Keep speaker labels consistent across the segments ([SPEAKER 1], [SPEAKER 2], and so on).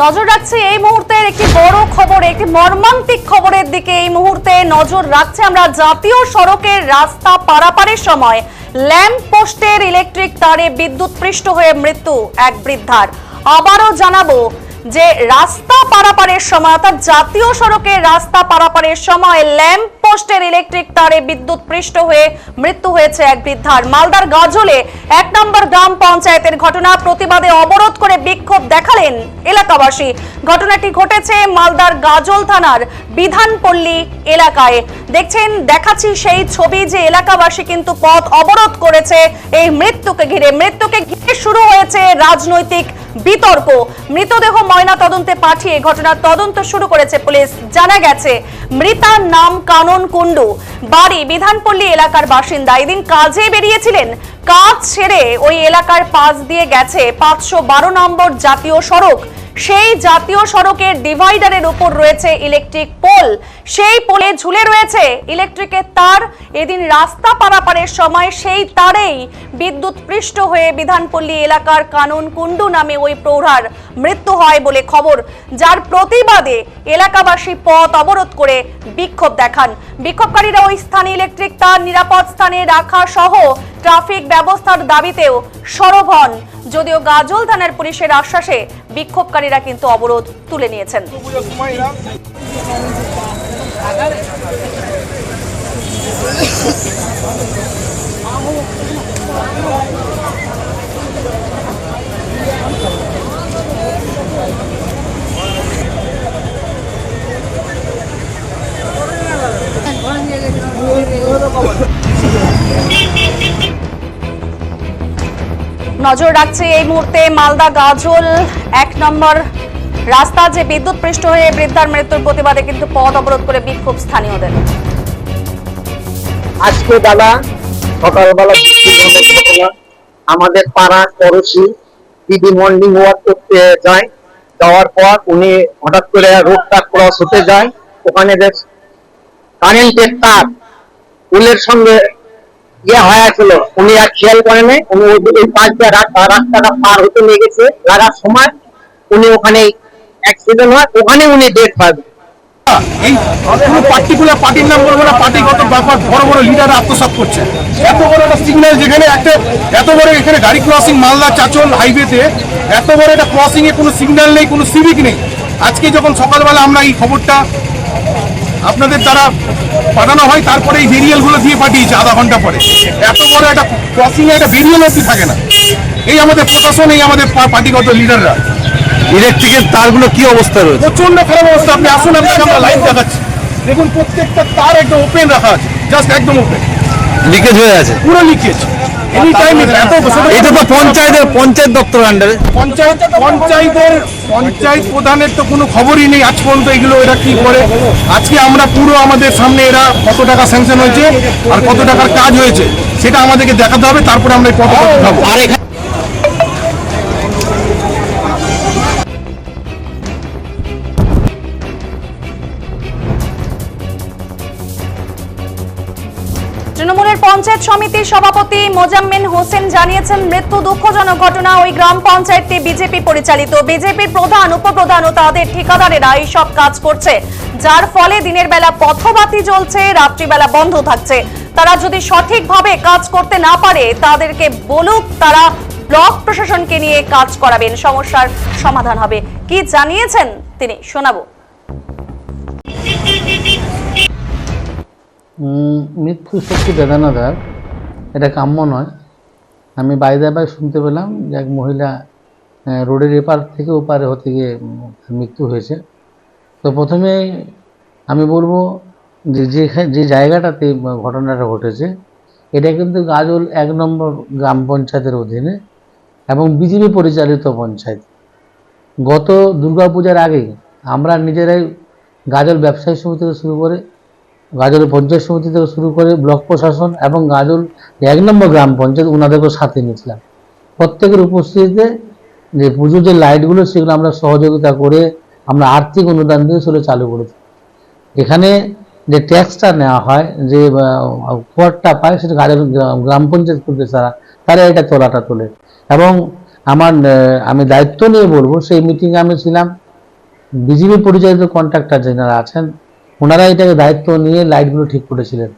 [SPEAKER 1] নজর রাখছি এই মুহূর্তের একটি বড় খবর, একটি মর্মান্তিক খবরের দিকে এই মুহূর্তে নজর রাখছে আমরা জাতীয় সড়কের রাস্তা পারাপারের সময়। ল্যাম্প পোস্টের ইলেকট্রিক তারে বিদ্যুৎ পৃষ্ঠ হয়ে মৃত্যু এক বৃদ্ধার। আবারও জানাব যে রাস্তা পারাপারের সময়, অর্থাৎ জাতীয় সড়কের রাস্তা পারাপারের সময় ল্যাম্প পোস্টের ইলেকট্রিক তারে বিদ্যুৎ পৃষ্ঠ হয়ে মৃত্যু হয়েছে এক বৃদ্ধার। মালদার গাজলে এক নম্বর গ্রাম পঞ্চায়েতের ঘটনা প্রতিবাদে অবরোধ করে বিক্ষোভ দেখালেন এলাকাবাসী। ঘটনাটি ঘটেছে মালদার গাজল থানার বিধানপল্লী এলাকায়। দেখছেন, দেখাচ্ছি সেই ছবি যে এলাকাবাসী কিন্তু পথ অবরোধ করেছে এই মৃত্যুকে ঘিরে। মৃত্যুকে ঘিরে শুরু হয়েছে রাজনৈতিক বিতর্ক। মৃতদেহ ময়না তদন্তে পাঠিয়ে ঘটনার তদন্ত শুরু করেছে পুলিশ। জানা গেছে, মৃতার নাম কানন কুন্ডু বাড়ি বিধানপল্লী এলাকার বাসিন্দা। এদিন কাজে বেরিয়েছিলেন। কাজ ছেড়ে ওই এলাকার পাশ দিয়ে গেছে পাঁচশো বারো নম্বর জাতীয় সড়ক। সেই জাতীয় সড়কের ডিভাইডারের উপর রয়েছে ইলেকট্রিক পোল। সেই পোলে ঝুলে রয়েছে ইলেকট্রিকের তার। এদিন রাস্তা পারাপারের সময় সেই তারেই বিদ্যুৎ পৃষ্ঠ হয়ে বিধানপল্লী এলাকার কানন কুণ্ডু নামে ওই প্রৌঢ়ার মৃত্যু হয় বলে খবর, যার প্রতিবাদে এলাকাবাসী পথ অবরোধ করে বিক্ষোভ দেখান। বিক্ষোভকারীরা ওই স্থানে ইলেকট্রিক তার নিরাপদ স্থানে রাখা সহ ট্রাফিক ব্যবস্থার দাবিতেও সরব হন। যদিও গাজল থানার পুলিশের আশ্বাসে বিক্ষোভকারীরা কিন্তু অবরোধ তুলে নিয়েছেন নজর রাখছে এই মুহূর্তে মালদা গাজল, এক নম্বর রাস্তা যে বিদ্যুৎ পৃষ্ঠ হয়ে বৃদ্ধার মৃত্যুর প্রতিবাদে কিন্তু পথ অবরোধ করে বিক্ষোভ স্থানীয়দের।
[SPEAKER 2] আজকে বেলা, সকালবেলা। আমাদের পাড়া পড়োশি দিদি মর্নিং ওয়াক করতে যায়। যাওয়ার পর উনি হঠাৎ করে রোডটা ক্রস হতে যায়। ওখানে কারেন্টের তার, উলের সঙ্গে ইয়ে হয়ে ছিল উনি আর খেয়াল করেন উনি ওই পাশ দিয়ে রাস্তা রাস্তাটা পার হতে লেগেছে লাগার সময় উনি ওখানে অ্যাক্সিডেন্ট হয়। ওখানে উনি ডেট
[SPEAKER 3] পার্টিকুলার পার্টির নাম বড় বড় এত বড় একটা যেখানে একটা, এত বড় এখানে গাড়ি ক্রসিং মালদা এত বড় একটা ক্রসিং এ কোনো সিগন্যাল নেই, কোনো সিভিক নেই। আজকে যখন সকালবেলা আমরা এই খবরটা আপনাদের দ্বারা পাঠানো হয় তারপরে এই ভেরিয়েলগুলো দিয়ে পাঠিয়েছে আধা ঘণ্টা পরে। এত বড় একটা ক্রসিং এ একটা ভেরিয়েল অব্দি থাকে না। এই আমাদের প্রশাসন এই আমাদের পার্টিগত লিডাররা
[SPEAKER 4] ইলেকট্রিকের তারগুলো কি অবস্থা রয়েছে?
[SPEAKER 3] প্রচণ্ড খারাপ অবস্থা। আপনি আসুন আপনাকে আমরা লাইভ দেখাচ্ছি। দেখুন প্রত্যেকটা তার একদম ওপেন রাখা আছে। জাস্ট একদম ওপেন
[SPEAKER 4] লিকেজ হয়ে আছে।
[SPEAKER 3] পুরো লিকেজ এনি টাইম এত
[SPEAKER 4] এটা তো পঞ্চায়েতের পঞ্চায়েত দপ্তর আন্ডারে
[SPEAKER 3] পঞ্চায়েত পঞ্চায়েতের পঞ্চায়েত প্রধানের তো কোনো খবরই নেই আজ পর্যন্ত এগুলো এরা কি করে আজকে আমরা পুরো আমাদের সামনে এরা কত টাকা স্যাংশন হয়েছে আর কত টাকার কাজ হয়েছে সেটা আমাদেরকে দেখাতে হবে তারপরে আমরা এই পদক্ষেপ
[SPEAKER 4] আর
[SPEAKER 1] পঞ্চায়েত সমিতির সভাপতি মোজাম্মেন হোসেন জানিয়েছেন, মৃত্যু দুঃখজনক ঘটনা ওই গ্রাম পঞ্চায়েতটি বিজেপি পরিচালিত। বিজেপির প্রধান, উপপ্রধান ও তাদের ঠিকাদারেরা এই সব কাজ করছে। যার ফলে দিনের বেলা পথবাতি জ্বলছে, রাত্রিবেলা বন্ধ থাকছে। তারা যদি সঠিকভাবে কাজ করতে না পারে, তাদেরকে বলুক, তারা ব্লক প্রশাসনকে নিয়ে কাজ করাবেন। সমস্যার সমাধান হবে। কি জানিয়েছেন তিনি, শোনাবো।
[SPEAKER 5] মৃত্যু সত্যি বেদনাদার এটা কাম্য নয়। আমি বাইরে বাই শুনতে পেলাম যে এক মহিলা রোডের এপার থেকে ওপারে হতে গিয়ে মৃত্যু হয়েছে। তো প্রথমে আমি বলব যে যে জায়গাটাতে ঘটনাটা ঘটেছে, এটা কিন্তু গাজল এক নম্বর গ্রাম পঞ্চায়েতের অধীনে এবং বিজেপি পরিচালিত পঞ্চায়েত। গত দুর্গাপূজার আগে আমরা নিজেরাই গাজল ব্যবসায়ী সমিতি থেকে শুরু করে গাজল পঞ্চায়েত সমিতি থেকে শুরু করে ব্লক প্রশাসন এবং গাজল এক নম্বর গ্রাম পঞ্চায়েত ওনাদেরকেও সাথে নিয়েছিলাম প্রত্যেকের উপস্থিতিতে যে পুজোর যে লাইটগুলো, সেগুলো আমরা সহযোগিতা করে আমরা আর্থিক অনুদান দিয়ে সেগুলো চালু করেছি। এখানে যে ট্যাক্সটা নেওয়া হয়, যে করটা পায়, সেটা গাজল গ্রাম- পঞ্চায়েত করতে তারা তারা এটা তোলাটা তোলে। এবং আমার আমি দায়িত্ব নিয়ে বলব, সেই মিটিংয়ে আমি ছিলাম। বিজিবি পরিচালিত কন্ট্রাক্টর যারা আছেন ওনারা এটাকে দায়িত্ব নিয়ে লাইটগুলো ঠিক করেছিলেন।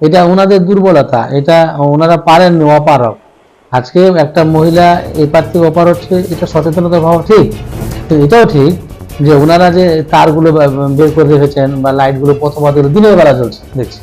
[SPEAKER 5] এটা ওনাদের দুর্বলতা, এটা ওনারা পারেননি অপারক আজকে একটা মহিলা এপার থেকে অপার হচ্ছে, এটা সচেতনতা ভাবা ঠিক এটাও ঠিক যে ওনারা যে তারগুলো বের করে রেখেছেন বা লাইটগুলো প্রথমত দিনের বেলা চলছে দেখছি।